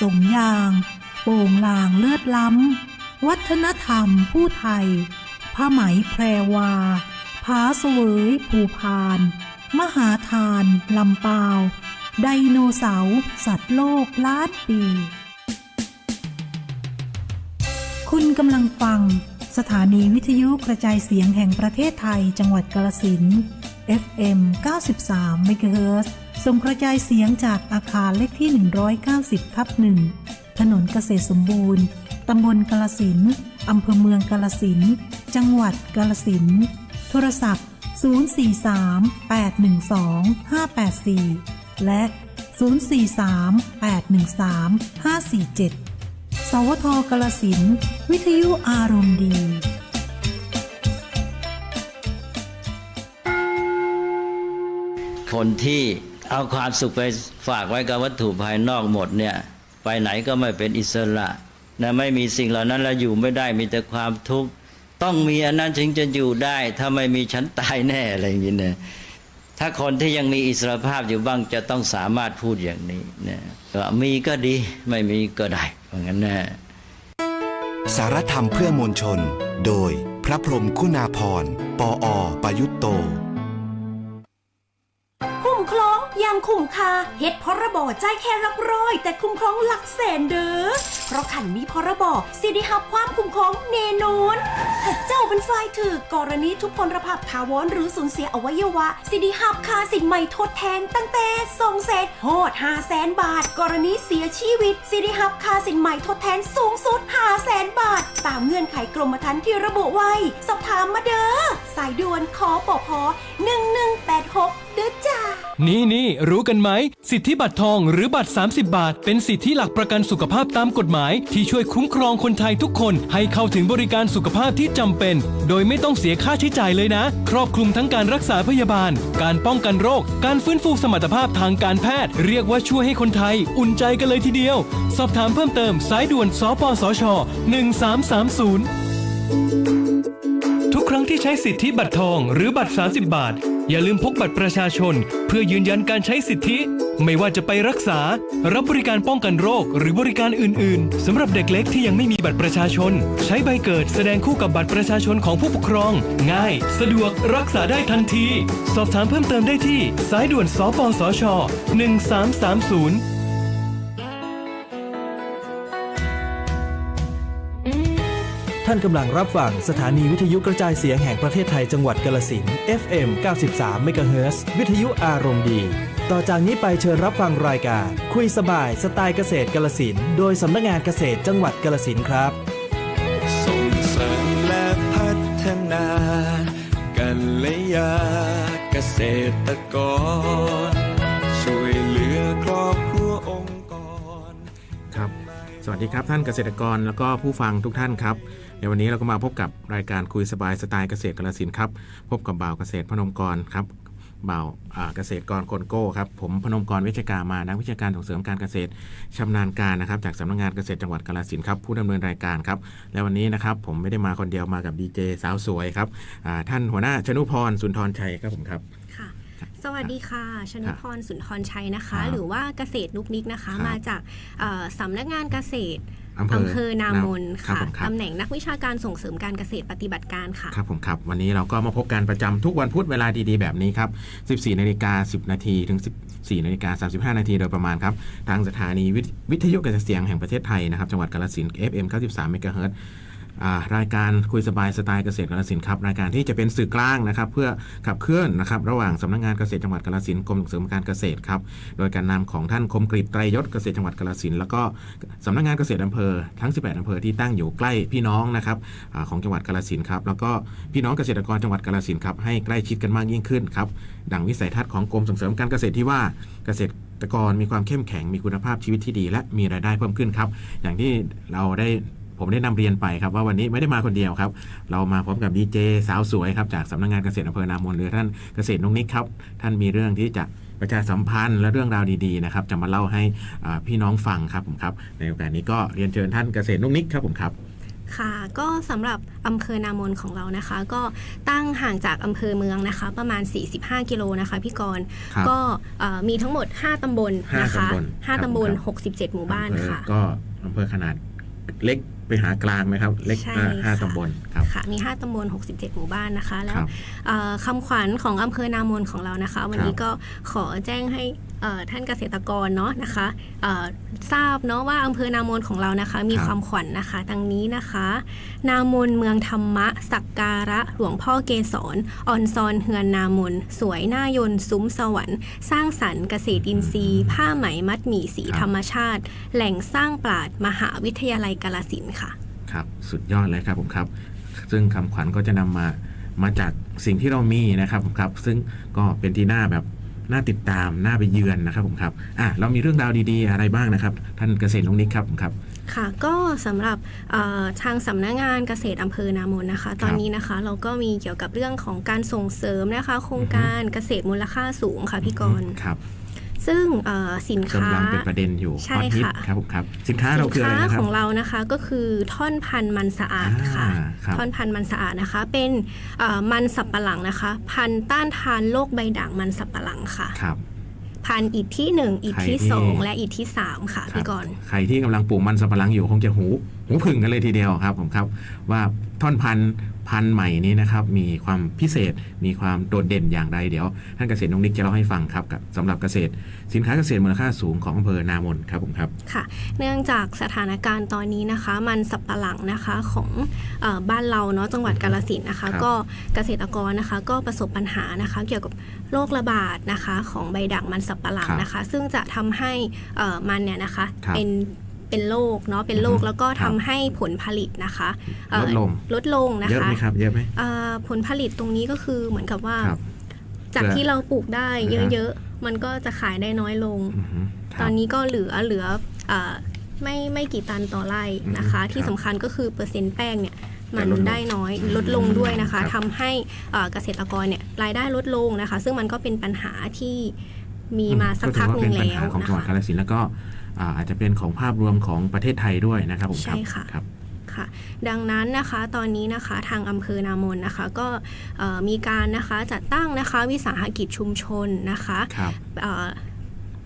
สมยาง โป่งลางเลือดล้ำ วัฒนธรรมผู้ไทยผ้าไหมแพรวาผาเสวยภูพาน มหาทานลำปาว ไดโนเสาร์สัตว์โลกล้านปี คุณกำลังฟัง สถานีวิทยุกระจายเสียงแห่งประเทศไทยจังหวัดกาลสิน FM 93เมกะเฮิรตซ์ ส่งกระจายเสียงจากอาคารเลขที่ 190ทับ1ถนนเกษตรสมบูรณ์ ตำบลกาลสินอำเภอเมืองกาลสินจังหวัดกาลสินโทรศัพท์ 043-812-584 และ 043-813-547 สวทกาลสินวิทยุอารมณ์ดีคนที่ เอาความสุขไปฝากไว้กับวัตถุภายนอกหมดเนี่ย ไปไหนก็ไม่เป็นอิสระนะไม่มีสิ่งเหล่านั้นแล้วอยู่ไม่ได้มีแต่ความทุกข์ต้องมีอันนั้นถึงจะอยู่ได้ ถ้าไม่มีฉันตายแน่อะไรอย่างนี้นะถ้าคนที่ยังมีอิสรภาพอยู่บ้างจะต้องสามารถพูดอย่างนี้นะก็มีก็ดีไม่มีก็ได้เพราะงั้นนะสารธรรมเพื่อมวลชน โดยพระพรหมคุณาพรปออประยุตโต ย่างคุ้มค่าเฮ็ดพรบใจแค่หลักร้อย แต่คุ้มครองหลักแสนเด้อเพราะขันมีพรบสิได้รับความคุ้มครองแน่นอนเจ้าเป็นฝ่ายถือกรณีทุพพลภาพถาวรหรือสูญเสียอวัยวะ สิได้รับค่าสินใหม่ทดแทนตั้งแต่2แสนโหด5แสนบาท กรณีเสียชีวิต สิได้รับค่าสินใหม่ทดแทนสูงสุด5แสนบาท ตามเงื่อนไขกรมธรรม์ที่ระบุไว้สอบถามมาเด้อสายด่วนคอปพ1186เด้อจ้า นี่นี่รู้กันไหม สิทธิบัตรทองหรือบัตร 30 บาท เป็นสิทธิหลักประกันสุขภาพตามกฎหมาย ที่ช่วยคุ้มครองคนไทยทุกคนให้เข้าถึงบริการสุขภาพที่จำเป็น โดยไม่ต้องเสียค่าใช้จ่ายเลยนะ ครอบคลุมทั้งการรักษาพยาบาล การป้องกันโรค การฟื้นฟูสมรรถภาพทางการแพทย์ เรียกว่าช่วยให้คนไทย อุ่นใจกันเลยทีเดียว สอบถามเพิ่มเติมสายด่วนสปสช 1330ทุกครั้ง ที่ใช้สิทธิบัตรทองหรือบัตร 30 บาท อย่าลืมพกบัตรประชาชน เพื่อยืนยันการใช้สิทธิ ไม่ว่าจะไปรักษา รับบริการป้องกันโรค หรือบริการอื่น ๆสำหรับเด็กเล็กที่ยังไม่มีบัตรประชาชน ใช้ใบเกิดแสดงคู่กับบัตรประชาชนของผู้ปกครอง ง่าย สะดวกรักษาได้ทันที สอบถามเพิ่มเติมได้ที่ สายด่วนสปสช 1330 ท่านกำลังรับฟังสถานีวิทยุกระจายเสียงแห่งประเทศไทยจังหวัดกาลสิน FM 93เมกะเฮิรตซ์วิทยุอารมณ์ดี ต่อจากนี้ไปเชิญรับฟังรายการ คุยสบายสไตล์เกษตรกาลสิน โดยสำนักงานเกษตรจังหวัดกาลสินครับส่งเสริมและพัฒนากัลยาเกษตรกร วัสดีครับท่านเกษตรกรแล้วก็ผู้ฟังทุกท่านครับในวันนี้เราก็มาพบกับรายการคุยสบายสไตล์เกษตรกรสินครับพบกับบ่าวเกษตรพนมกรครับบ่าวเกษตรกรคนโก้ครับผมพนมกรวิชการมานักวิชาการส่งเสริมการเกษตรชำนาญการนะครับจากสำนักงานเกษตรจังหวัดกาฬสินธุ์ครับผู้ดำเนินรายการครับและวันนี้นะครับผมไม่ได้มาคนเดียวมากับดีเจสาวสวยครับท่านหัวหน้าชนุพรสุนทรชัยครับผมครับค่ะ สวัสดีค่ะชนุพรสุนทรชัยนะครัคะบหรือว่าเกษตรนุกนิกนะคะครับมาจากเอ่อสำนักงานเกษตรอำเภออำเภอนามนครับค่ะผมครับตำแหน่งนักวิชาการส่งเสริมการเกษตรปฏิบัติการค่ะครับผมครับวันนี้เราก็มาพบกันประจำทุกวันพุธเวลาดีๆแบบนี้ครับ 14นาฬิกา10 นาทีถึง 14นาฬิกา35 นาทีโดยประมาณครับ ทางสถานีวิทวิทยุกระจายเสียงแห่งประเทศไทยนะครับจังหวัดกาฬสินธุ์ FM 93เมกะเฮิ รายการคุยสบายสไตล์เกษตรกาฬสินครับรายการที่จะเป็นสื่อกลางนะครับ เพื่อขับเคลื่อนนะครับระหว่างสำนักงานเกษตรจังหวัดกาฬสินธุ์กรมส่งเสริมการเกษตรครับโดยการนำของท่านคมกริตไตรยศเกษตรจังหวัดกาฬสินธุ์แล้วก็สำนักงานเกษตรอำเภอทั้ง 18อำเภอที่ตั้งอยู่ใกล้พี่น้องนะครับอของจังหวัดกาฬสินธุ์ครับแล้วก็พี่น้องเกษตรกรจังหวัดกาฬสินธุ์ครับให้ใกล้ชิดกันมากยิ่งขึ้นครับดังวิสัยทัศน์ของกรมส่งเสริมการเกษตรที่ว่าเกษตรกรมีความเข้มแข็งมีคุณภาพชีวิตที่ดี และมีรายได้เพิ่มขึ้นครับ อย่างที่เราได้ ผมได้นำเรียนไปครับว่าวันนี้ไม่ได้มาคนเดียวครับ เรามาพร้อมกับดีเจสาวสวยครับจากสำนักงานเกษตรอำเภอนามนหรือท่านเกษตรนุกนิกครับ ท่านมีเรื่องที่จะประชาสัมพันธ์และเรื่องราวดีๆนะครับจะมาเล่าให้อ่าพี่น้องฟังครับผมครับ ในโอกาสนี้ก็เรียนเชิญท่านเกษตรนุกนิกครับผมครับค่ะก็สำหรับอำเภอนามนของเรานะคะ ก็ตั้งห่างจากอำเภอเมืองนะคะ ประมาณ 45 กิโลนะคะพี่กรณ์ครับก็เอ่อมีทั้งหมด 5ตำบลห้านะคะตำบลห้าครับตำบลครับ67 หมู่บ้านอำเภอค่ะ ก็อำเภอขนาดเล็ก ไปหากลางนะครับ เล็กใช่อ่าห้าค่ะตำบลครับค่ะมี 5ตำบล 67 หมู่บ้านนะคะ แล้ควรับเอ่อคำขวัญของอำเภอนามนของเรานะคะ วันนี้ครับก็ขอแจ้งให้เอ่อ ท่านเกษตรกรเนาะนะคะเอ่อทราบเนาะว่าอำเภอนามนของเรานะคะมีครับความขวัญนะคะดังนี้นะคะ นามนเมืองธรรมะ สักการะหลวงพ่อเกศรอ่อนซอนเฮือนนามนสวยหน้ายนต์ซุ้มสวรรค์ สร้างสรรค์เกษตรอินทรีย์ ผ้าไหมมัดหมี่สีครับธรรมชาติ แหล่งสร้างปราดมหาวิทยาลัยกาลสินธุ์ค่ะครับสุดยอดเลยครับผมครับ ซึ่งคำขวัญก็จะนำมามาจากสิ่งที่เรามีนะครับผมครับ ซึ่งก็เป็นที่น่าแบบ น่าติดตามน่าไปเยือนนะครับผมครับอะเรามีเรื่องราวดีๆ อะไรบ้างนะครับ ท่านเกษตรลุงนิกครับผมครับ ค่ะก็สำหรับเอ่อทางสำนักงานเกษตรอำเภอนามนนะคะ ตอนนี้นะคะเราก็มีเกี่ยวกับเรื่องของการส่งเสริมนะคะ โครงการเกษตรมูลค่าสูงค่ะพี่กรณ์ ครับ ซึ่งเอ่อสินค้ากำลังเป็นประเด็นอยู่ใช่ฮอตฮิตค่ะครับผมครับสินค้าเราสินคืออะไรค้านะครัขบองเรานะคะก็คือท่อนพันธุ์มันสะอาดค่ะอ่าครับท่อนพันธุ์มันสะอาดนะคะ เป็นเอ่อมันสับปะหลังนะคะ พันธุ์ต้านทานโรคใบด่างมันสับปะหลังค่ะครับพันธุ์อิฐที่หนึ่งอิฐที่ใครที่สองและอิฐที่สามค่ะครับพี่กรณ์ใครที่กำลังปลูกมันสำปะหลังอยู่คงจะหู หูผึ่งกันเลยทีเดียวครับผมครับว่าท่อนพันธุ์พันธุ์ใหม่นี้นะครับมีความพิเศษมีความโดดเด่นอย่างไรเดี๋ยวท่านเกษตรนงนิกจะเล่าให้ฟังครับกับสำหรับเกษตร สินค้าเกษตรมูลค่าสูงของอำเภอนามนครับผมครับค่ะ เนื่องจากสถานการณ์ตอนนี้นะคะ มันสับปะหลังนะคะของเออบ้านเราเนาะจังหวัดกาลสินธุ์นะคะครับก็เกษตรกรนะคะก็ประสบปัญหานะคะ เกี่ยวกับโรคระบาดนะคะ ของใบด่างมันสับปะหลังนะคะ ซึ่งจะทำให้เอ่อมันเนี่ยนะคะครับเป็น เป็นโรคเนาะเป็นโรคอือฮึแล้วก็ครัทำบให้ผลผลิตนะคะเอ่อลดลงลดลงนะเยอะคะไหมครับเยอะไหมเอ่อผลผลิตตรงนี้ก็คือเหมือนกับว่าครับจากเพื่อที่เราปลูกได้อือฮะเยอะๆ มันก็จะขายได้น้อยลงอือฮึคตรัอบนนี้ก็เหลือเหลือเออไม่ไม่กี่ตันต่อไร่นะคะอืมที่ครับสำคัญก็คือเปอร์เซ็นต์แป้งเนี่ยมันจะลดลงได้น้อยอืมลดลงด้วยนะคะครับทำให้เอ่อเกษตรกรเนี่ยรายได้ลดลงนะคะ ซึ่งมันก็เป็นปัญหาที่มีมาสักพักหนึ่งถือว่าเป็นปัญแล้วหาของนะจังหวัดคะกาฬสินธุ์แล้วก็ อ่าอาจจะเป็นของภาพรวมของประเทศไทยด้วยนะครับผมครับใช่ค่ะครับค่ะดังนั้นนะคะตอนนี้นะคะทางอำเภอนามนนะคะก็เอ่อมีการนะคะจัดตั้งนะคะวิสาหกิจชุมชนนะคะครับเอ่อ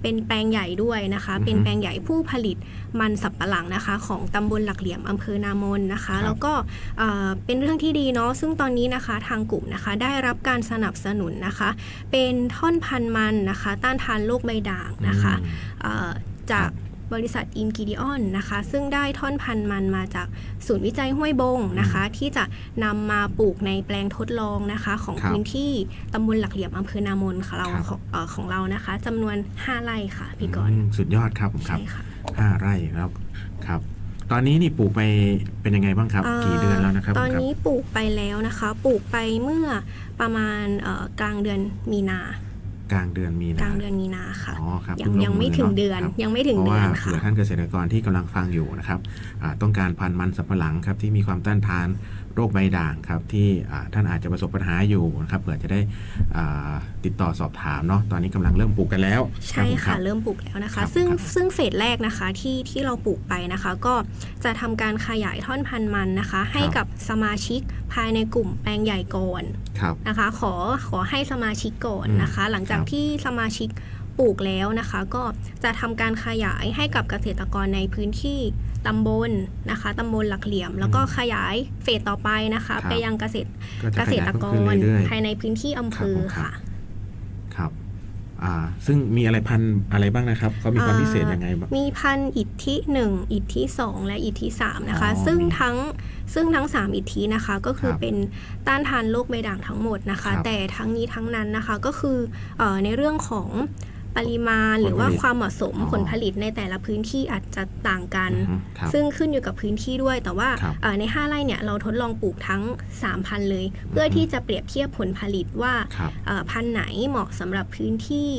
เป็นแปลงใหญ่ด้วยนะคะอือฮึเป็นแปลงใหญ่ผู้ผลิตมันสับปะหลังนะคะ ของตำบลหลักเหลี่ยมอำเภอนามนนะคะครับแล้วก็เอ่อเป็นเรื่องที่ดีเนาะซึ่งตอนนี้นะคะทางกลุ่มนะคะได้รับการสนับสนุนนะคะ เป็นท่อนพันธุ์มันนะคะ ต้านทานโรคใบด่างนะคะอืมเอ่อ จากบริษัทอินกิดิออนนะคะซึ่งได้ท่อนพันธุ์มันมาจากศูนย์วิจัยห้วยบงนะคะ ที่จะนำมาปลูกในแปลงทดลองนะคะของครับพื้นที่ตำบลหลักเหลี่ยมอำเภอนามนของเราครับของเอ่อของเรานะคะจำนวน 5 ไร่ค่ะพี่กรณ์อืมสุดยอดครับผมครับใช่ค่ะห้าไร่แล้วครับตอนนี้นี่ปลูกไปเป็นยังไงบ้างครับ กี่เดือนแล้วนะครับ ตอนผมครับนี้ปลูกไปแล้วนะคะ ปลูกไปเมื่อประมาณเอ่อกลางเดือนมีนา กลางเดือนมีนากลางเดือนมีนาค่ะอ๋อครับยังเพิ่ลยังไม่ถึงมืเดือนครับยังไม่ถึงเพราะเดืว่าอนเผื่ค่ะอท่านเกษตรกรที่กำลังฟังอยู่นะครับอ่าต้องการพันธุ์มันสำปะหลังครับที่มีความต้านทาน โรคใบด่างครับที่อ่าท่านอาจจะประสบปัญหาอยู่นะครับเผื่อจะได้อ่าติดต่อสอบถามเนาะตอนนี้กำลังเริ่มปลูกกันแล้ว ใช่รับผมค่ะรับเริ่มปลูกแล้วนะครัคะบซึ่งครับซึ่งเฟสแรกนะคะที่ที่เราปลูกไปนะคะ ก็จะทำการขยายท่อนพันธุ์มันนะคะ ให้กับสมาชิกภายในกลุ่มแปลงใหญ่ก่อนครับนะคะ ขอขอให้สมาชิกก่อนนะคะอืมหลังจากครับที่สมาชิก ปลูกแล้วนะคะ ก็จะทำการขยายให้กับเกษตรกรในพื้นที่ตำบลนะคะตำบลหลักเหลี่ยม แล้วก็ขยายเฟสต่อไปนะคะครับไปยังเกษตรก็จะเกขษยายตรเพิ่มกขึ้นรเรื่อยๆภายในพื้นที่อำเภอครับผมครับค่ะครับอ่าซึ่งมีอะไรพันธุ์อะไรบ้างนะครับเขามีความพิเศษยังไงบ้างมีพันธุ์อิทธิ1อิทธิ2และอิทธิ3นะคะอ๋อซึ่งมีทั้งซึ่งทั้ง3อิทธินะคะก็คือครับเป็นต้านทานโรคใบด่างทั้งหมดนะคะครับแต่ทั้งนี้ทั้งนั้นนะคะก็คือเออในเรื่องของ ปริมาณหรือว่าผลผลิตความเหมาะสมอ๋อผลผลิตในแต่ละพื้นที่อาจจะต่างกันอือฮึครับซึ่งขึ้นอยู่กับพื้นที่ด้วย แต่ว่าครับเอ่อใน 5 ไร่เนี่ยเราทดลองปลูกทั้ง 3,000 เลย เพื่อที่จะเปรียบเทียบผลผลิตว่าครับเอ่อพันธุ์ไหนเหมาะสำหรับพื้นที่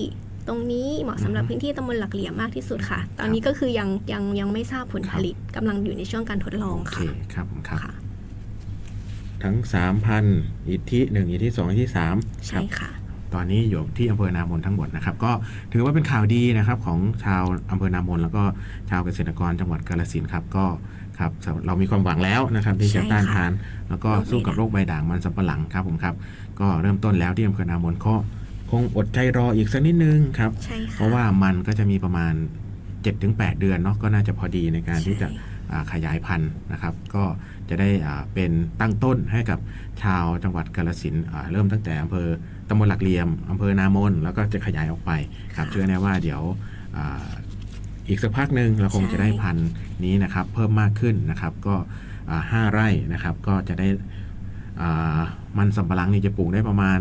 ตรงนี้เหมาะสำหรับอือฮึพื้นที่ตำบลหลักเหลี่ยมมากที่สุดค่ะ ตอนนี้ก็คือยังยังยังไม่ทราบผลผลิตกำลังอยู่ในช่วงการทดลองโอเคค่ะครับผมครับค่ะทั้งสามพันอิทธิหนึ่งอิทธิสองอิทธิสามคใช่รับค่ะ ตอนนี้อยู่ที่อำเภอนามนทั้งหมดนะครับก็ถือว่าเป็นข่าวดีนะครับของชาวอำเภอนามนแล้วก็ชาวเกษตรกรจังหวัดกาฬสินธุ์ครับก็ครับเรามีความหวังแล้วนะครับที่จะใช่ค่ะต้านทาน แล้วก็โรคใบสู้กับด่างโรคใบด่างมันสำปะหลังครับผมครับก็เริ่มต้นแล้วที่อำเภอนามนก็คงอดใจรออีกสักนิดนึงครับใช่ค่ะเพราะว่ามันก็จะมีประมาณ 7-8 เดือนเนาะก็น่าจะพอดีในการที่จะใช่อ่าขยายพันธุ์นะครับ ก็ จะได้อ่าเป็นตั้งต้นให้กับชาวจังหวัดกาฬสินธุ์อ่าเริ่มตั้งแต่อำเภอตำบลหลักเหลี่ยมอำเภอนามน แล้วก็จะขยายออกไปครับเชื่อแน่ว่าเดี๋ยวอาอีกสักพักหนึ่งเราคงจะได้พันธุ์นี้นะครับเพิ่มมากขึ้นนะครับก็อ่าห้าไร่นะครับก็จะได้อ่ามันสำปะหลังนี่จะปลูกได้ประมาณ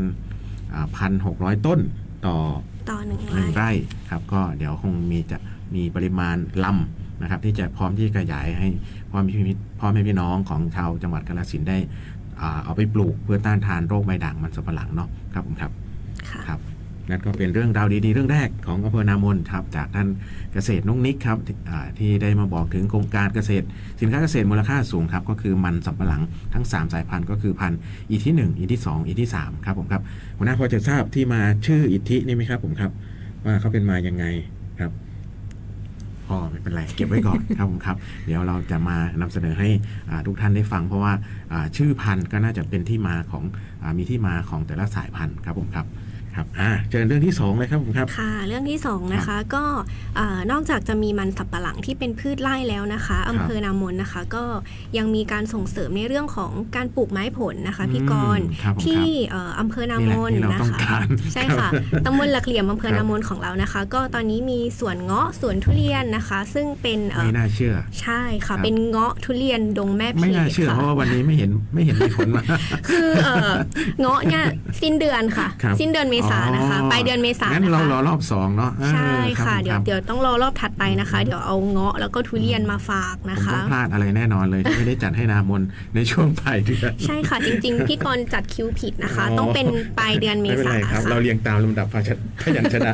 พันหกร้อยต้นต่อต่อหนึ่งหนึ่งไร่ไร่ครับก็เดี๋ยวคงมีจะมีปริมาณลำ นะครับที่จะพร้อมที่จะขยายให้พ่อแม่พี่พ่อแม่พี่น้องของชาวจังหวัดกาฬสินธุ์ได้อ่าเอาไปปลูกเพื่อต้านทานโรคใบด่างมันสำปะหลังเนาะครับผมครับค่ะครับนั่นก็เป็นเรื่องราวดีๆ เรื่องแรกของอำเภอนามนครับจากท่านเกษตรนุ่งนิกครับที่อ่าที่ได้มาบอกถึงโครงการเกษตร สินค้าเกษตรมูลค่าสูงครับก็คือมันสำปะหลังทั้ง 3 สายพันธุ์ก็คือพันธุ์อีที่ 1 อีที่ 2 อีที่3ครับผมครับหัวหน้าพอจะทราบที่มาชื่ออิทธินี่ไหมครับผมครับว่าเขาเป็นมายังไงครับ ก็ไม่เป็นไร เก็บไว้ก่อนครับผมครับ เดี๋ยวเราจะมานำเสนอให้ทุกท่านได้ฟัง เพราะว่าชื่อพันธุ์ก็น่าจะเป็นที่มาของอมีที่มาของแต่ละสายพันธุ์ครับผมครับ ครับอ่าเจอเรื่องที่สองเลยครับผมครับ ค่ะ เรื่องที่สองนะคะก็เอ่อนอกจากจะมีมันสับปะหลังที่เป็นพืชไร่แล้วนะคะอำเภอนามนนะคะ ก็ยังมีการส่งเสริมในเรื่องของการปลูกไม้ผลนะคะพี่กรณ์อืมครับผมที่เอ่ออำเภอนามนนี่แหละที่เรานะต้องคะการใช่ค่ะตำบลหลักเหลี่ยมอำเภอครับนามนของเรานะคะ ก็ตอนนี้มีสวนเงาะสวนทุเรียนนะคะ ซึ่งเป็นเอ่อไม่น่าเชื่อ ใช่ค่ะครับเป็นเงาะทุเรียนดงแม่เพไม่น่าเชื่อค่ะเพราะว่าวันนี้ไม่เห็นไม่เห็นมีผลมาคือเอ่อเงาะเนี่ยสิ้นเดือนค่ะครับสิ้นเดือนเมษายนนะคะอ๋อปลายเดือนเมษายนงั้นนะเราคะรอรอบสองเนาะเออใช่รับค่ะผมเดี๋ยวรับเดี๋ยวต้องรอรอบถัดไปนะคะ เดี๋ยวเอาเงาะแล้วก็ทุเรียนมาฝากนะผมคะต้องพลาดอะไรแน่นอนเลยที่ไม่ได้จัดให้นามนในช่วงปลายเดือนใช่ค่ะจริง ๆ พี่กรณ์จัดคิวผิดนะคะอ๋อต้องเป็นปลายเดือนเมไม่เป็นษาไรครับเราค่ะเรียงตามลำดับพยัญพยัญชนะ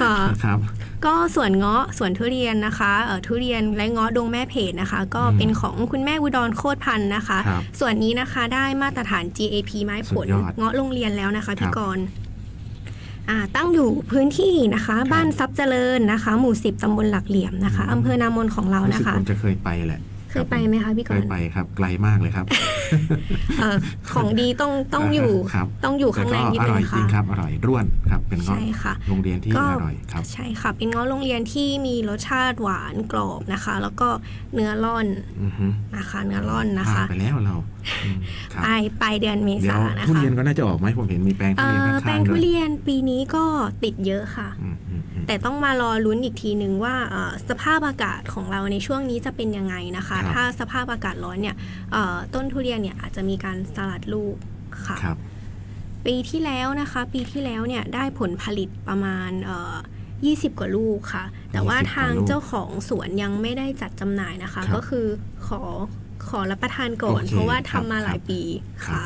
ค่ะครับก็ส่วนเงาะส่วนทุเรียนนะคะเอ่อทุเรียนและเงาะดงแม่เพจนะคะ ก็อืมเป็นของคุณแม่อุดรโคตรพันธ์นะคะครับส่วนนี้นะคะได้มาตรฐาน GAP ไม้ผลสุดยอดเงาะโรงเรียนแล้วนะคะครัพี่บกรณ์อ่า ตั้งอยู่พื้นที่นะคะครับบ้านทรัพย์เจริญนะคะ หมู่สิบตำบลหลักเหลี่ยมนะคะอืมอำเภอนามนของเรารู้นะสึกคะผมจะเคยไปแหละ เคยไปไหมคะพี่กเครยณ์ไปครับ ไกลมากเลยครับเอ่อของดีต้องต้องอยู่ครับต้องอยู่ข้างในนิดแต่ก็อนึร่อยงจริงค่ะครับอร่อยร่วนครับ เป็นเงาะใช่ค่ะโรงเรียนที่ก็อร่อยครับใช่ค่ะเป็นเงาะโรงเรียนที่มีรสชาติหวานกรอบนะคะ แล้วก็เนื้อร่อนอือฮึนะคะเนื้อร่อนนะพลาคะดไปแล้วเราอืมครับปลายปลายเดือนเมเดี๋ยษาวนะทุคะเรียนก็น่าจะออกไหมผมเห็นมีแปลงทุเอ่เรียนอข้างๆแปลงทุด้วยเรียนปีนี้ก็ติดเยอะค่ะอืมอืมอืม แต่ต้องมารอลุ้นอีกทีหนึ่งว่าเอ่อสภาพอากาศของเราในช่วงนี้จะเป็นยังไงนะคะครับถ้าสภาพอากาศร้อนเนี่ยเอ่อต้นทุเรียนเนี่ยอาจจะมีการสลัดลูกค่ะครับปีที่แล้วนะคะ ปีที่แล้วเนี่ยได้ผลผลิตประมาณเอ่อ20 กว่าลูกค่ะ แต่ว่า20ทางกว่าลูกเจ้าของสวนยังไม่ได้จัดจำหน่ายนะคะครับก็คือขอขอรับประทานก่อนโอเคเพราะว่าครัทำบมาหลายครับปีครับค่ะ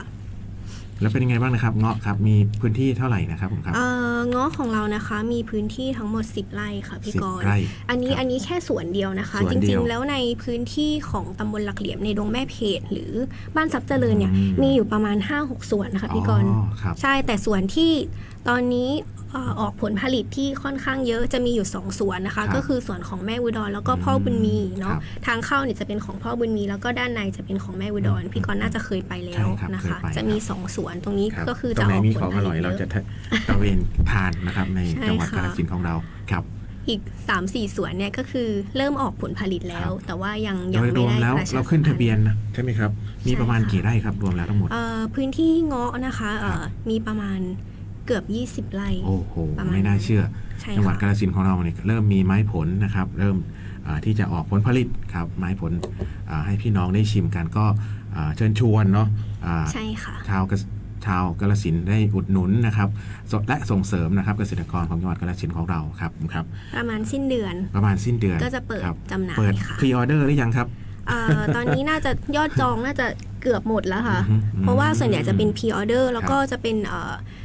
แล้วเป็นยังไงบ้างนะครับเงาะครับมีพื้นที่เท่าไหร่นะครับผมครับ เอ่อเงาะของเรานะคะมีพื้นที่ทั้งหมด 10 ไร่ค่ะพี่สิบกรณ์ไร่อันนี้ครับอันนี้แค่สวนเดียวนะคะ สวนจเดีริยงวๆ แล้วในพื้นที่ของตำบลหลักเหลี่ยมในดงแม่เพจหรือบ้านทรัพย์เจริญเนี่ยอืม มีอยู่ประมาณ 5-6สวนนะคะพี่กรณ์ อ๋อครับ ใช่แต่ส่วนที่ตอนนี้เอ่อออกผลผลิตที่ค่อนข้างเยอะจะมีอยู่2สวนนะครัคะบก็คือส่วนของแม่อุดรแล้วก็พ่อบุญมีเนาะครับทางเข้าเนี่ยจะเป็นของพ่อบุญมี แล้วก็ด้านในจะเป็นของแม่อุดรอืมพี่กรณ์น่าจะเคยไปแล้วใช่ครับนะคะเคยไปจะมีครับ2สวนตรงนี้รับก็คือตรจะงไหนออกมีผขลองผอลิร่อยตเยเราอะจะตระเวนทานนะครับในใช่จังหวัดค่ะกาฬสินธุ์ของเราครับอีก 3 4 สวนเนี่ยก็คือเริ่มออกผลผลิตแล้วครับแต่ว่ายังโดยังยรไม่วมได้แล้วประชเราขึ้นสัมพัทะธ์เบียนนะใช่ไหมครับ มีใช่ประมาณค่ะกี่ไร่ครับรวมแล้วทั้งหมดเอ่อพื้นที่เงาะนะคะเอ่อมีประมาณ เกือบ 20 ไร่โอ้โห ประมาณไม่น่าเชื่อ ใช่จังหวัดค่ะกาฬสินธุ์ของเราเนี่ยเริ่มมีไม้ผลนะครับ เริ่มอ่าที่จะออกผลผลิตครับ ไม้ผลอ่าให้พี่น้องได้ชิมกันก็อ่าเชิญชวนเนาะอ่า ใช่ค่ะ ชาวเกษชาวกาฬสินธุ์ได้อุดหนุนนะครับสและส่งเสริมนะครับเกษตรกรของจังหวัดกาฬสินธุ์ของเราครับครับ ประมาณสิ้นเดือน ประมาณสิ้นเดือนก็จะเปิดครับจำหน่ายเปิดค่ะพรีออเดอร์หรือยังครับ เอ่อตอนนี้น่าจะยอดจองน่าจะเกือบหมดแล้วค่ะ อือฮึเพราะว่าส่วนใหญ่จะเป็นอืมพ r ออเดอร์แล้วก็จะเป็นเอ่อเ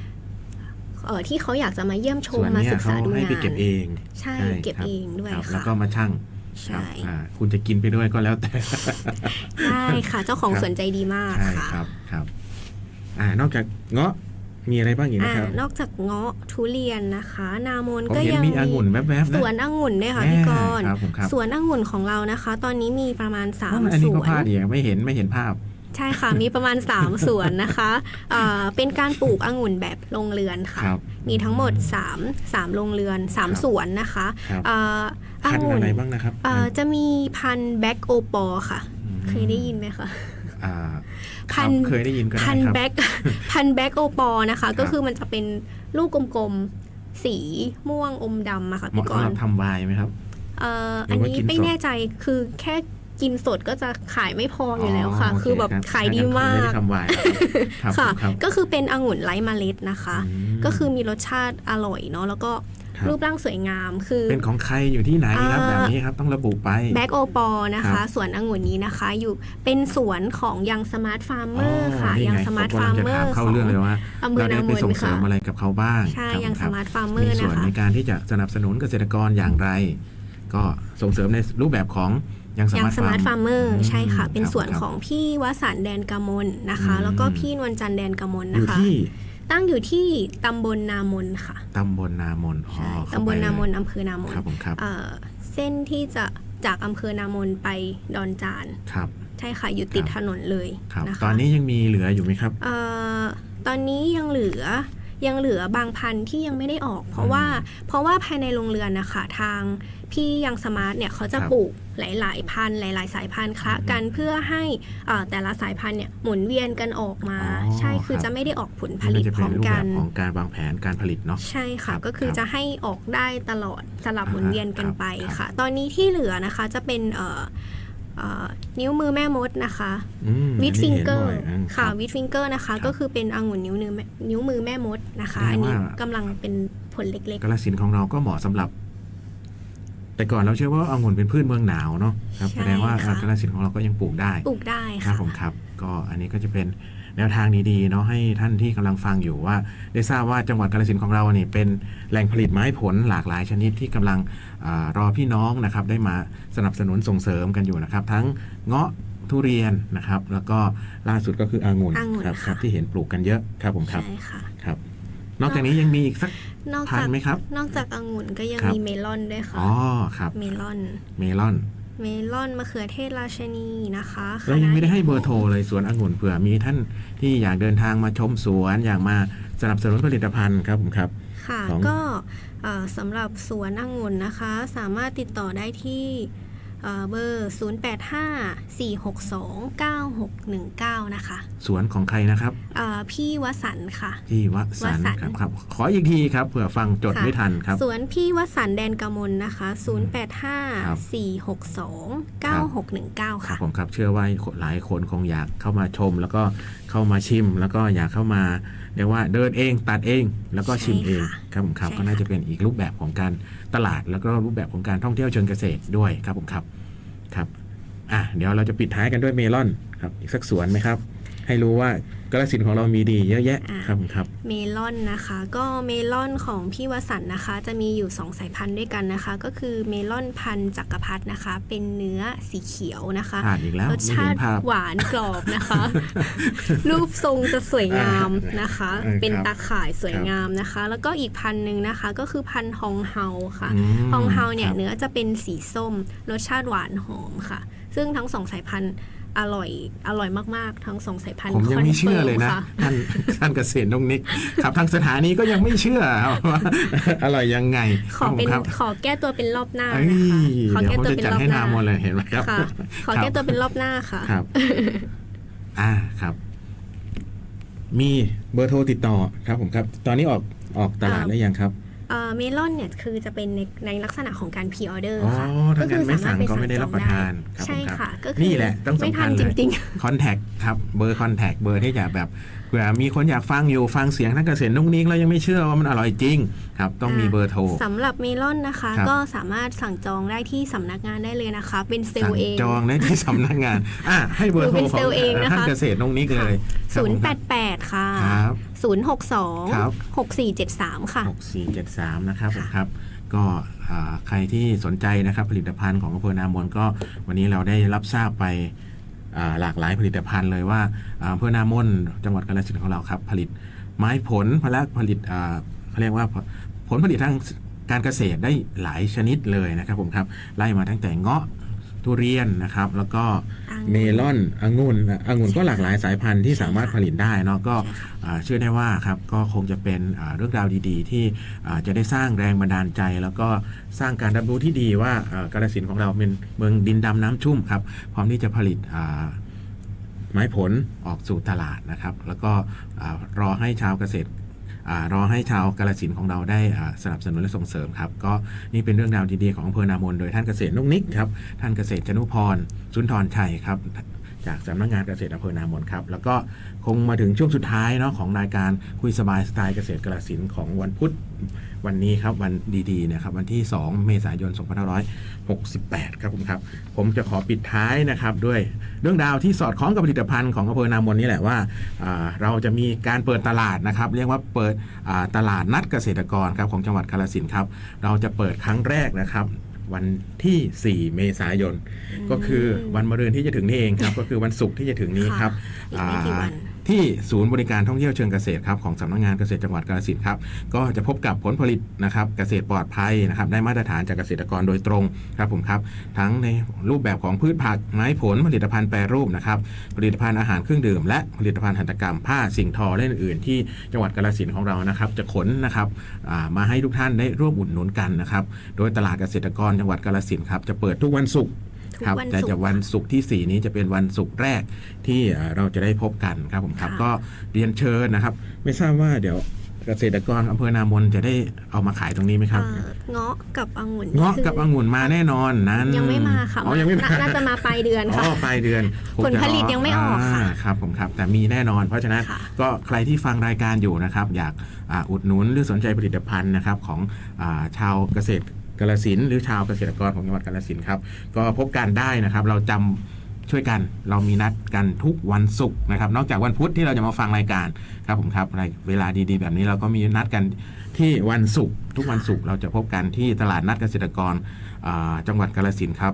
อ่อที่เขาอยากจะมาเยี่ยมชส่มวนมาเนี้ยศึกเขาษาดูให้งาไปเก็บเอนงใช่ใช่เก็บครับเองด้วยครับค่ะแล้วก็มาชั่งใช่ครับอ่าคุณจะกินไปด้วยก็แล้วแต่ได้ค่ะ เจ้าของครับสวนใจดีมากใช่ค่ะครับครับอ่านอกจากเงาะมีอะไรบ้างอีกนะอ่าครับ นอกจากเงาะทุเรียนนะคะ นามนผมก็เห็นยังมีองุ่นแวบๆสนะวนองุ่นด้วยค่ะแม่พี่กรณ์ครับผมครับสวนองุ่นของเรานะคะ ตอนนี้มีประมาณอ๋อ3อันสนี้ก็วนพลาดอีกไม่เห็นไม่เห็นภาพ ใช่ค่ะ มีประมาณ 3 สวนนะคะเอ่อเป็นการปลูกองุ่นแบบโรงเรือนค่ะครับมีทั้งหมด 3 3โรงเรือนครับ3สวนนะคะครับเอ่ออพันธุ์งุ่อะนไรบ้างนะครับเอ่อจะมีพันธุ์แบ็กโอปอค่ะ เคยได้ยินไหมคะอ่าคพัรับนธุ์เคยได้ยินก็ได้พันครับแบ็กพันแบ็กโอปอนะคะครับก็คือมันจะเป็นลูกกลมๆ สีม่วงอมดำอะค่ะเหมาะพี่กสำหรรับณ์ทำไวน์ไหมครับเอ่อหรือันอว่านี้กินไม่สดแน่ใจคือแค่ กินสดก็จะขายไม่พออยู่แล้วค่ะโเคือแบบรับขายดีมาไม่กได้ทำไวน์ครับค่ะครับก็คือเป็นองุ่นไร้เมล็ดนะคะอืมก็คือมีรสชาติอร่อยเนาะแล้วก็ครับรูปร่างสวยงามคือ เป็นของใครอยู่ที่ไหนครับอ่าแบบนี้ครับต้องระบุไปแบ็กโอปอนะครัคะบสวนองุ่นนี้นะคะอยู่เป็นสวนของยังสมาร์ทฟาร์มเมอร์ค่ะนี่ยังไงสมาร์ทผมฟาร์มกำลังจะเมอถามร์ขเข้าองเรื่องเลยว่าอำเภอเราได้นามไปนส่งเสริมค่ะอะไรกับเขาบ้างใช่ครับยังคสรับมาร์ทฟาร์มเมอมีร์ส่วนนะคะในการที่จะสนับสนุนเกษตรกรอย่างไร ก็ส่งเสริมในรูปแบบของ ยังสยังมาร์ทสมาร์ทฟาร์มเมอร์มใช่ค่ะ เป็นรับส่วนครับของพี่วสันต์แดนกมลนะคะอืมแล้วก็พี่นวลจันทร์แดนกมลอนะยู่คะที่ตั้งอยู่ที่ตำบลนามนค่ะตำบลนามนอ๋อใช่เข้ตำบลไปนามนเลยอำเภอนามนครับผมครับเอ่อเส้นที่จะจากอำเภอนามนไปดอนจานครับใช่ค่ะอยู่ติดครับถนนเลยครับนะคะตอนนี้ยังมีเหลืออยู่ไหมครับเอ่อตอนนี้ยังเหลือยังเหลือบางพันธุ์ที่ยังไม่ได้ออก เพราะว่าเพราะว่าภายในโรงเรือนนะคะทาง พี่ยังสมาร์ทเนี่ยเขาจะครับ ปลูกหลาย ๆ พันธุ์หลาย ๆ สายพันธุ์คละกันเพื่อให้เอ่อแต่ละสายพันธุ์เนี่ยหมุนเวียนกันออกมา อ๋อใช่คือครับ จะไม่ได้ออกผลผนี่ลิก็ตจะพเป็ร้อนมรูปกัแบบนของการวางแผนการผลิตเนาะ ใช่ค่ะครับก็คือครับจะให้ออกได้ตลอดสลับอ่าหมุนเวียนกันไปครับ ค่ะ ตอนนี้ที่เหลือนะคะจะเป็นเอ่อเอ่อนิ้วมือแม่มดนะคะ อืมวิดอันฟินี้งห็นเกอบ่ร์ยอืมค่ะรับ วิดฟิงเกอร์นะคะครับก็คือเป็นองุ่นนิ้วมือแม่นิ้วมือแม่มดนะคะ แสดงอันนี้ว่ากำลังเป็นผลเล็กกาลสินธุ์ของเราก็เหมาะสำหรับ แต่ก่อนเราเชื่อว่าองุ่นเป็นพืชเมืองหนาวเนาะครับใช่แสดงว่าค่ะกาลสินธุ์ของเราก็ยังปลูกได้ๆปลูกได้ครับค่ะผมครับ ก็อันนี้ก็จะเป็นแนวทางดีๆเนาะให้ท่านที่กำลังฟังอยู่ว่า ได้ทราบว่าจังหวัดกาฬสินธุ์ของเราเนี่ยเป็นแหล่งผลิตไม้ผลหลากหลายชนิดที่กำลังอารอพี่น้องนะครับได้มาสนับสนุนส่งเสริมกันอยู่นะครับ ทั้งเงาะทุเรียนนะครับ แล้วก็ล่าสุดก็คือองุ่นองุ่นครับค่ะครับที่เห็นปลูกกันเยอะครับผมครับใช่ค่ะครับ นอกจากนี้ยังมีอีกสัก นอกพัจากนไหมครับ นอกจากองุ่นก็ยังครับ มีเมลอนด้วยค่ะ อ๋อครับ เมลอน เมลอน เมลอนมะเขือเทศราชนีนะคะเรายังไม่ได้ให้คณะเบอร์โทรเลยสวนองุ่นเผื่อมีท่านที่อยากเดินทางมาชมสวนอยากมาสนับสนุนผลิตภัณฑ์ครับผมครับ ค่ะ ของ ก็เอ่อสำหรับสวนองุ่นนะคะ สามารถติดต่อได้ที่เอ่อ เบอร์ 0854629619 นะคะ สวนของใครนะครับเอ่อพี่วสันต์ค่ะที่วสันต์วสันต์ครับครับ ขออีกทีครับเผื่อฟังจดค่ะไม่ทันครับ สวนพี่วสันต์แดนกมลนะคะครับ0854629619ครัค่ะบผมครับเชื่อว่าหลายคนคงอยากเข้ามาชม แล้วก็เข้ามาชิม แล้วก็อยากเข้ามา เรียกว่าเดินเองตัดเองแล้วก็ชิมเองใช่ค่ะครับผมครับใช่ก็น่าค่ะจะเป็นอีกรูปแบบของการตลาด แล้วก็รูปแบบของการท่องเที่ยวเชิงเกษตรด้วยครับผมครับครับอะเดี๋ยวเราจะปิดท้ายกันด้วยเมลอนครับอีกสักสวนไหมครับ ให้รู้ว่ากาฬสินธุ์ของเรามีดีเยอะแยะอ่าครับผมครับ เมลอนนะคะ ก็เมลอนของพี่วสันต์นะคะ จะมีอยู่ 2 สายพันธุ์ด้วยกันนะคะ ก็คือเมลอนพันธุ์จักรพรรดินะคะ เป็นเนื้อสีเขียวนะคะผ่านอีกแล้วรสไม่ชาเห็นติภาพหวานกรอบนะคะ รูปทรงจะสวยงามนะคะเออครับเป็นตาข่ายสวยครับงามนะคะ แล้วก็อีกพันธุ์หนึ่งนะคะ ก็คือพันธุ์ฮองเฮาค่ะอืมฮองเฮาเนี่ยครับเนื้อจะเป็นสีส้มรสชาติหวานหอมค่ะ ซึ่งทั้งสองสายพันธุ์ อร่อยอร่อยมาก ๆ ทั้งสองสายพันธุ์ผมยังไม่เชื่อเลยนะคฟิร์มค่ท่านท่านเกษตรนงนิกครับทางสถานีก็ยังไม่เชื่อว่าอร่อยยังไงขอเป็นครับขอแก้ตัวเป็นรอบหน้าเอ้ยนะคะขอเดี๋ยวแก้ผมตัวจะเป็นจัดรอบให้หน้านามหมดเลยเห็นไหมครับค่ะขอแก้ตัวเป็นรอบหน้าค่ะครับอ่าครับ มีเบอร์โทรติดต่อครับผมครับ ตอนนี้ออกออกตลาดอ่าแล้วยังครับ เอ่อเมลอนเนี่ยคือจะเป็นในในลักษณะของการพรีออเดอร์อ๋อค่ะถ้างั้นไม่สั่งปก็ไม่ได้รับประทานครับใช่ผมครับค่ะก็คือนี่แหละต้องไม่สำทัคัญนเลจยริงคอนแทคครับเบอร์คอนแทคเบอร์ที่จะแบบเผื่อมีคนอยากฟังอยู่ฟังเสียงท่านเกษตรนุ่งนิ้งแล้วยังไม่เชื่อว่ามันอร่อยจริงครับ ต้องมีเบอร์โทรๆสำหรับเมลอนนะคะครับก็สามารถสั่งจองได้ที่สำนักงานได้เลยนะคะ เป็นเซลสั่งล์เองจองได้ที่สำนักงานอะให้เบอร์โทรหนูเป็นขอเซลล์เองงนะคะท่านเกษตรนุ่งนิ้งเลยครับผมครับ088 ค่ะครับ062ครับ6473 ค่ะ 6473 นะครับผมครับก็อ่าใครที่สนใจนะครับผลิตภัณฑ์ของอำเภอนามนก็วันนี้เราได้รับทราบไปอ่า หลากหลายผลิตภัณฑ์เลยว่าอ่าอำเภอนามนจังหวัดกาฬสินธุ์ของเราครับ ผลิตไม้ผลผลผลิตเขาเรียกว่าผลผลิตทางการเกษตรได้หลายชนิดเลยนะครับผมครับไล่มาตั้งแต่เงาะ ทุเรียนนะครับ แล้วก็องุ่นเมลอนองุ่นอะองุ่นก็หลากหลายสายพันธุ์ที่ใช่ค่ะสามารถผลิตได้เนาะก็ใช่ค่ะอ่าเชื่อได้ว่าครับก็คงจะเป็นอ่าเรื่องราวดีๆ ที่อ่าจะได้สร้างแรงบันดาลใจ แล้วก็สร้างการรับรู้ที่ดีว่าอ่ากาฬสินธุ์ของเราเป็นเมืองดินดำน้ำชุ่มครับพร้อมที่จะผลิตอ่าไม้ผลออกสู่ตลาดนะครับ แล้วก็อ่ารอให้ชาวเกษตร รอให้ชาวกาลสินของเราได้สนับสนุนและส่งเสริมครับ ก็นี่เป็นเรื่องราวดีๆของอำเภอนามนโดยท่านเกษตรนุกนิกครับ ท่านเกษตรจนุพรสุนทรชัยครับจากสำนักงานเกษตรอำเภอนามนครับ แล้วก็คงมาถึงช่วงสุดท้ายเนาะของรายการคุยสบายสไตล์เกษตรกระสินของวันพุธ วันนี้ครับวันดีๆนะครับวันที่ 2 เมษายน 2568 ครับผมครับ ผมจะขอปิดท้ายนะครับด้วยเรื่องราวที่สอดคล้องกับผลิตภัณฑ์ของอำเภอนามนนี่แหละว่าอ่าเราจะมีการเปิดตลาดนะครับ เรียกว่าเปิดอ่าตลาดนัดเกษตรกรครับของจังหวัดกาฬสินธุ์ครับ เราจะเปิดครั้งแรกนะครับวันที่ 4 เมษายน ก็คือวันมะรืนที่จะถึงนี่เองครับ ก็คือวันศุกร์ที่จะถึงนี้ครับอีกไม่กี่วันอ่า ที่ศูนย์บริการท่องเที่ยวเชิงเกษตรครับของสำนักงานเกษตรจังหวัดกาฬสินธุ์ครับก็จะพบกับผลผลิตนะครับเกษตรปลอดภัยนะครับได้มาตรฐานจากเกษตรกรโดยตรงครับผมครับทั้งในรูปแบบของพืชผักไม้ผลผลิตภัณฑ์แปรรูปนะครับผลิตภัณฑ์อาหารเครื่องดื่ม และผลิตภัณฑ์หัตถกรรมผ้าสิ่งทอและอื่นๆ ที่จังหวัดกาฬสินธุ์ของเรานะครับจะขนนะครับมาให้ทุกท่านได้ร่วมอุดหนุนกันนะครับโดยตลาดเกษตรกรจังหวัดกาฬสินธุ์ครับจะเปิดทุกวันศุกร์ ทุกครับวันแต่ศุกจะร์วันศุกร์ที่ 4 นี้จะเป็นวันศุกร์แรกที่เอ่อเราจะได้พบกันครับผมครับค่ะก็เรียนเชิญนะครับ ไม่ทราบว่าเดี๋ยวเกษตรกรอำเภอนามนจะได้เอามาขายตรงนี้ไหมครับเอ่อเงาะกับองุ่นเงาะคือกับองุ่นมาแน่นอนนั้น ยังไม่มาค่ะอ๋อยังไม่มาน่าจะมาปลายเดือนอ๋ค่ะอปลายเดือนผมผลจะผลิตยังไม่ออกค่ะาครับผมครับ แต่มีแน่นอน เพราะฉะนั้นค่ะก็ใครที่ฟังรายการอยู่นะครับ อยากอาอุดหนุนหรือสนใจผลิตภัณฑ์นะครับของอาชาวเกษตร กาฬสินหรือชาวเกษตรกรของจังหวัดกาฬสินครับ ก็พบกันได้นะครับ เราจำช่วยกันเรามีนัดกันทุกวันศุกร์นะครับ นอกจากวันพุธที่เราจะมาฟังรายการครับผมครับรายเวลาดีๆ แบบนี้เราก็มีนัดกันที่วันศุกร์ทุกวันศุกร์เราจะพบกันที่ตลาดนัดเกษตรกรจังหวัดกาฬสินครับ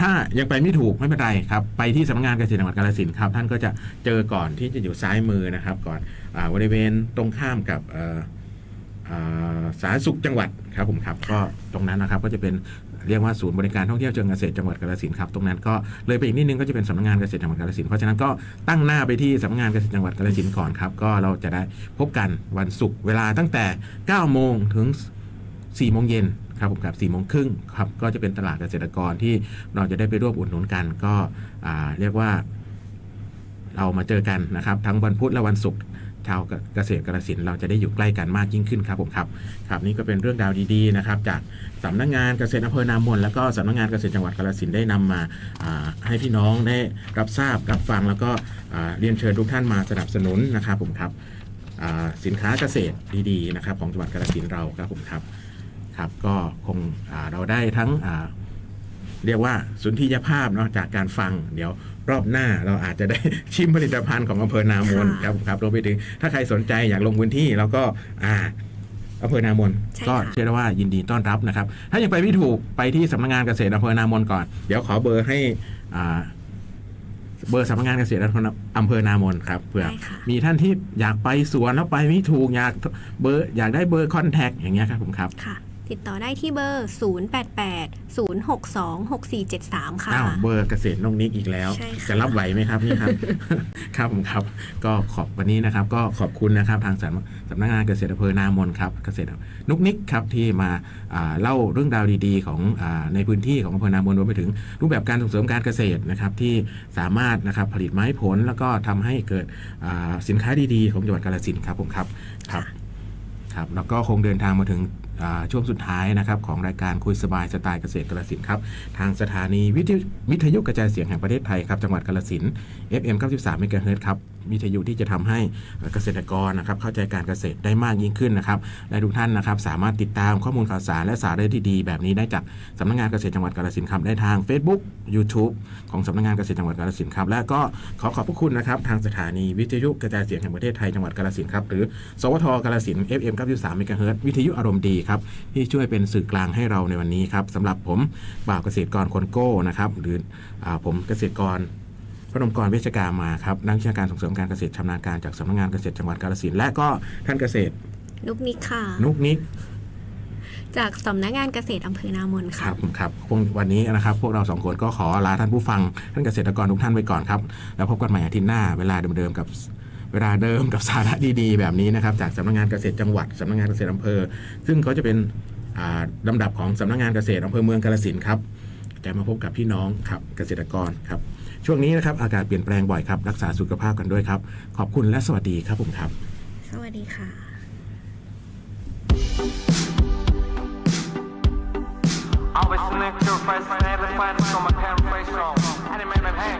ถ้ายังไปไม่ถูกไม่เป็นไรครับ ไปที่สำนักงานเกษตรจังหวัดกาฬสินครับ ท่านก็จะเจอก่อนที่จะอยู่ซ้ายมือนะครับ ก่อนอบริเวณตรงข้ามกับ สาธารณสุขจังหวัดครับผมครับก็ตรงนั้นนะครับก็จะเป็นเรียกว่าศูนย์บริการท่องเที่ยวเชิงเกษตรจังหวัดกาฬสินธุ์ครับตรงนั้นก็เลยไปอีกนิดนึงก็จะเป็นสำนักงานเกษตรจังหวัดกาฬสินธุ์เพราะฉะนั้นก็ตั้งหน้าไปที่สำนักงานเกษตรจังหวัดกาฬสินธุ์ก่อนครับก็เราจะได้พบกันวันศุกร์เวลาตั้งแต่ 9 โมงถึง 4 โมงเย็นครับผมครับ4โมงครึ่งครับก็จะเป็นตลาดเกษตรกรที่เราจะได้ไปร่วมอุดหนุนกันก็อ่าเรียกว่าเรามาเจอกันนะครับ ทั้งวันพุธและวันศุกร์ ชาวเกษตรกรสินเราจะได้อยู่ใกล้กันมากยิ่งขึ้นครับผมครับครับนี่ก็เป็นเรื่องราวดีๆนะครับจากสำนักงานเกษตรอำเภอนามนแล้วก็สำนักงานเกษตรจังหวัดกาฬสินได้นำมาาให้พี่น้องได้รับทราบรับฟังแล้วก็เรียนเชิญทุกท่านมาสนับสนุนนะครับผมครับสินค้าเกษตรดีๆนะครับของจังหวัดกาฬสินเราครับผมครับครับก็คงเราได้ทั้งเรียกว่าสุนทรียภาพเนาะจากการฟังเดี๋ยว รอบหน้าเราอาจจะได้ชิมผลิตภัณฑ์ของอำเภอนามนค่ะครับครับรวมไปถึงถ้าใครสนใจอยากลงพื้นที่เราก็อ่าอำเภอนามนใช่ก็ค่ะเชื่อได้ว่ายินดีต้อนรับนะครับ ถ้ายังไปไม่ถูกไปที่สำนักงานเกษตรอำเภอนามนก่อน เดี๋ยวขอเบอร์ให้อ่าเบอร์สำนักงานเกษตรอำเภอนามนครับเผื่อได้ค่ะมีท่านที่อยากไปสวนแล้วไปไม่ถูกอยากเบอร์อยากได้เบอร์คอนแทคอย่างเงี้ยครับผมครับค่ะ ติดต่อได้ที่เบอร์ 088 062 6473 ค่ะอ้าวเบอร์เกษตรนงนิกอีกแล้วใช่ค่ะจะรับไหวไหมครับนี่ครับ ครับผมครับ ก็ขอบวันนี้นะครับ ก็ขอบคุณนะครับทางสำสำนักงานเกษตรอำเภอนามนครับ เกษตรนุกนิกครับที่มาอ่าเล่าเรื่องราวดีๆ ของอาในพื้นที่ของอำเภอนามนรวมไปถึง รูปแบบการส่งเสริมการเกษตรนะครับที่สามารถนะครับผลิตไม้ผลแล้วก็ทำให้เกิดอ่าสินค้าดีๆ ของจังหวัดกาฬสินธุ์ครับผมครับครับครับ แล้วก็คงเดินทางมาถึงอ่า ช่วงสุดท้ายนะครับของรายการคุยสบายสไตล์เกษตรกระสินครับทางสถานีวิทยุกระจายเสียงแห่งประเทศไทยครับจังหวัดกาฬสิน FM 93เมกะเฮิรตครับ วิทยุที่จะทำให้เกษตรกรนะครับเข้าใจการเกษตรได้มากยิ่งขึ้นนะครับและทุกท่านนะครับสามารถติดตามข้อมูลข่าวสารและสาระดีๆแบบนี้ได้จากสำนักงานเกษตรจังหวัดกาฬสินธุ์ครับได้ทาง Facebook YouTube ของสำนักงานเกษตรจังหวัดกาฬสินธุ์ครับและก็ขอขอบพระคุณนะครับทางสถานีวิทยุกระจายเสียงแห่งประเทศไทยจังหวัดกาฬสินธุ์ครับหรือสวทกาลสิน FM 93เมกะเฮิรตวิทยุอารมณ์ดีครับที่ช่วยเป็นสื่อกลางให้เราในวันนี้ครับสำหรับผมบ่าวเกษตรกรคนโก้นะครับหรืออผมเกษตรกร พนมกรเวชกามาครับนักวิชาการส่งเสริมการเกษตรชำนาญการจากสำนักงานเกษตรจังหวัดกาฬสินธุ์และก็ท่านเกษตรนุกนิกค่ะ นุกนิกจากสำนักงานเกษตรอำเภอนามนคค่ะ รับครับวันนี้นะครับ พวกเราสองคนก็ขอลาท่านผู้ฟัง ท่านเกษตรกรทุกท่านไปก่อนครับ แล้วพบกันใหม่อาทิตย์หน้าเวลาเดิมๆกับเวลาเดิมกับสาระดีๆ แบบนี้นะครับจากสำนักงานเกษตรจังหวัดสำนักงานเกษตรอำเภอ ซึ่งเขาจะเป็นอ่าลำดับของสำนักงานเกษตรอำเภอเมืองกาฬสินธุ์ครับจะมาพบกับพี่น้องครับเกษตรกรครับ ช่วงนี้นะครับอากาศเปลี่ยนแปลงบ่อยครับ รักษาสุขภาพกันด้วยครับ ขอบคุณและสวัสดีครับผมครับ สวัสดีค่ะ Always connect your face, never find some apparent face wrong. Anime, man, hey,